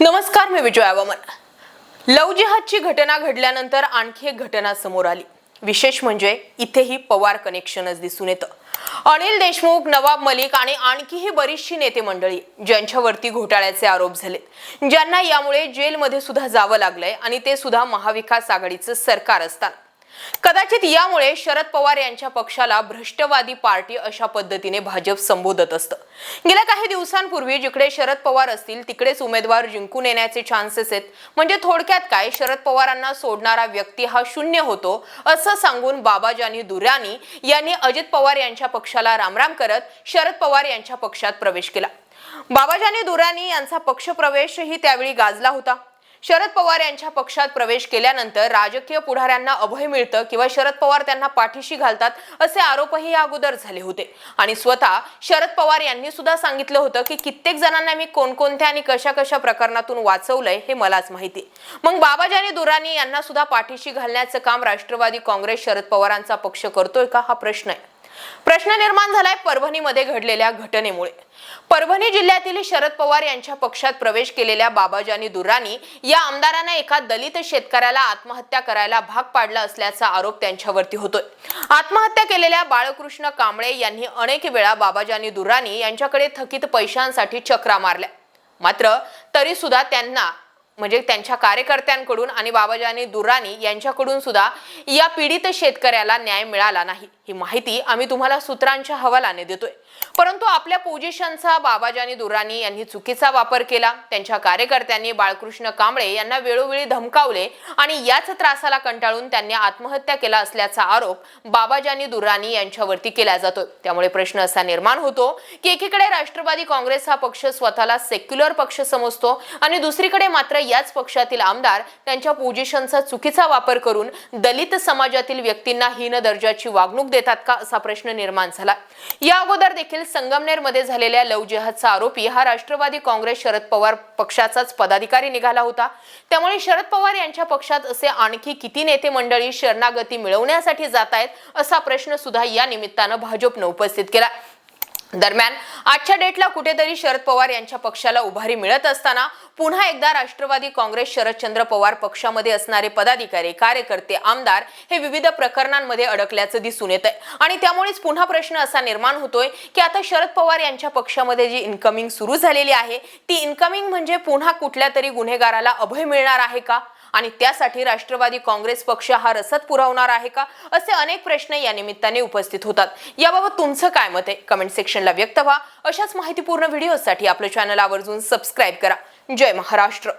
नमस्कार मी विजय वामन. लव जिहादची घटना घडल्यानंतर आणखी एक घटना समोर आली. विशेष म्हणजे इथेही पवार कनेक्शनच दिसून येतं. अनिल देशमुख नवाब मलिक आणि आणखीही बरीचशी नेते मंडळी ज्यांच्यावरती घोटाळ्याचे आरोप झाले ज्यांना यामुळे जेलमध्ये सुद्धा जावं लागलंय आणि ते सुद्धा महाविकास आघाडीचं सरकार असताना. कदाचित यामुळे शरद पवार यांच्या पक्षाला भ्रष्टवादी पार्टी अशा पद्धतीने भाजप संबोधत असतं. गेल्या काही दिवसांपूर्वी जिकडे शरद पवार असतील तिकडेच उमेदवार जिंकून येण्याचे चान्सेस आहेत. म्हणजे थोडक्यात काय? शरद पवारांना सोडणारा व्यक्ती हा शून्य होतो असं सांगून बाबाजानी दुरानी यांनी अजित पवार यांच्या पक्षाला रामराम करत शरद पवार यांच्या पक्षात प्रवेश केला. बाबाजानी दुरानी यांचा पक्षप्रवेशही त्यावेळी गाजला होता. शरद पवार यांच्या पक्षात प्रवेश केल्यानंतर राजकीय पुढाऱ्यांना अभय मिळतं किंवा शरद पवार त्यांना पाठीशी घालतात असे आरोपही या अगोदर झाले होते. आणि स्वतः शरद पवार यांनी सुद्धा सांगितलं होतं की कित्येक जणांना मी कोणकोणत्या आणि कशा कशा प्रकरणातून वाचवलंय हे मलाच माहिती. मग बाबाजानी दुरानी यांना सुद्धा पाठीशी घालण्याचं काम राष्ट्रवादी काँग्रेस शरद पवारांचा पक्ष करतोय का? हा प्रश्न आहे. प्रश्न निर्माण झालाय परभणीमध्ये घडलेल्या घटनेमुळे. परभणी जिल्ह्यातील शरद पवार यांच्या पक्षात प्रवेश केलेल्या बाबाजानी दुर्राणी या आमदारांना एका दलित शेतकऱ्याला आत्महत्या करायला भाग पाडला असल्याचा आरोप त्यांच्यावरती होतोय. आत्महत्या केलेल्या बाळकृष्ण कांबळे यांनी अनेक वेळा बाबाजानी दुर्राणी यांच्याकडे थकीत पैशांसाठी चक्रा मारल्या. मात्र तरी सुद्धा त्यांना म्हणजे त्यांच्या कार्यकर्त्यांकडून आणि बाबाजानी दुर्राणी यांच्याकडून सुद्धा या पीडित शेतकऱ्याला न्याय मिळाला नाही. ही माहिती आम्ही तुम्हाला सूत्रांच्या हवालाने देतोय. परंतु आपल्या पोझिशनचा बाबाजानी दुर्राणी यांनी चुकीचा वापर केला. त्यांच्या कार्यकर्त्यांनी बाळकृष्ण कांबळे यांना वेळोवेळी धमकावले आणि याच त्रासाला कंटाळून त्यांनी आत्महत्या केला असल्याचा आरोप बाबाजानी दुर्राणी यांच्यावरती केला जातोय. त्यामुळे प्रश्न असा निर्माण होतो की एकीकडे राष्ट्रवादी काँग्रेस हा पक्ष स्वतःला सेक्युलर पक्ष समजतो आणि दुसरीकडे मात्र याच पक्षातील आमदार त्यांच्या पोझिशनचा चुकीचा वापर करून दलित समाजातील व्यक्तींना हीन दर्जाची वागणूक देतात का असा प्रश्न निर्माण झाला. या अगोदर देखील संगमनेरमध्ये झालेल्या लव जिहादचा आरोपी हा राष्ट्रवादी काँग्रेस शरद पवार पक्षाचाच पदाधिकारी निघाला होता. त्यामुळे शरद पवार यांच्या पक्षात असे आणखी किती नेते मंडळी शरणागती मिळवण्यासाठी जात आहेत असा प्रश्न सुद्धा या निमित्तानं भाजपनं उपस्थित केला. दरम्यान आजच्या डेटला कुठेतरी शरद पवार यांच्या पक्षाला उभारी मिळत असताना पुन्हा एकदा राष्ट्रवादी काँग्रेस शरदचंद्र पवार पक्षामध्ये असणारे पदाधिकारी कार्यकर्ते आमदार हे विविध प्रकरणांमध्ये अडकल्याचं दिसून येत आहे आणि त्यामुळेच पुन्हा प्रश्न असा निर्माण होतोय की आता शरद पवार यांच्या पक्षामध्ये जी इन्कमिंग सुरू झालेली आहे ती इन्कमिंग म्हणजे पुन्हा कुठल्या तरी गुन्हेगाराला अभय मिळणार आहे का? आणि त्यासाठी राष्ट्रवादी काँग्रेस पक्ष हा रसद पुरवणार आहे का? असे अनेक प्रश्न या निमित्ताने उपस्थित होतात. याबाबत तुमचं काय मत आहे? कमेंट सेक्शनला व्यक्त व्हा. अशाच माहितीपूर्ण व्हिडिओसाठी आपलं चॅनल आवर्जून सबस्क्राईब करा. जय महाराष्ट्र.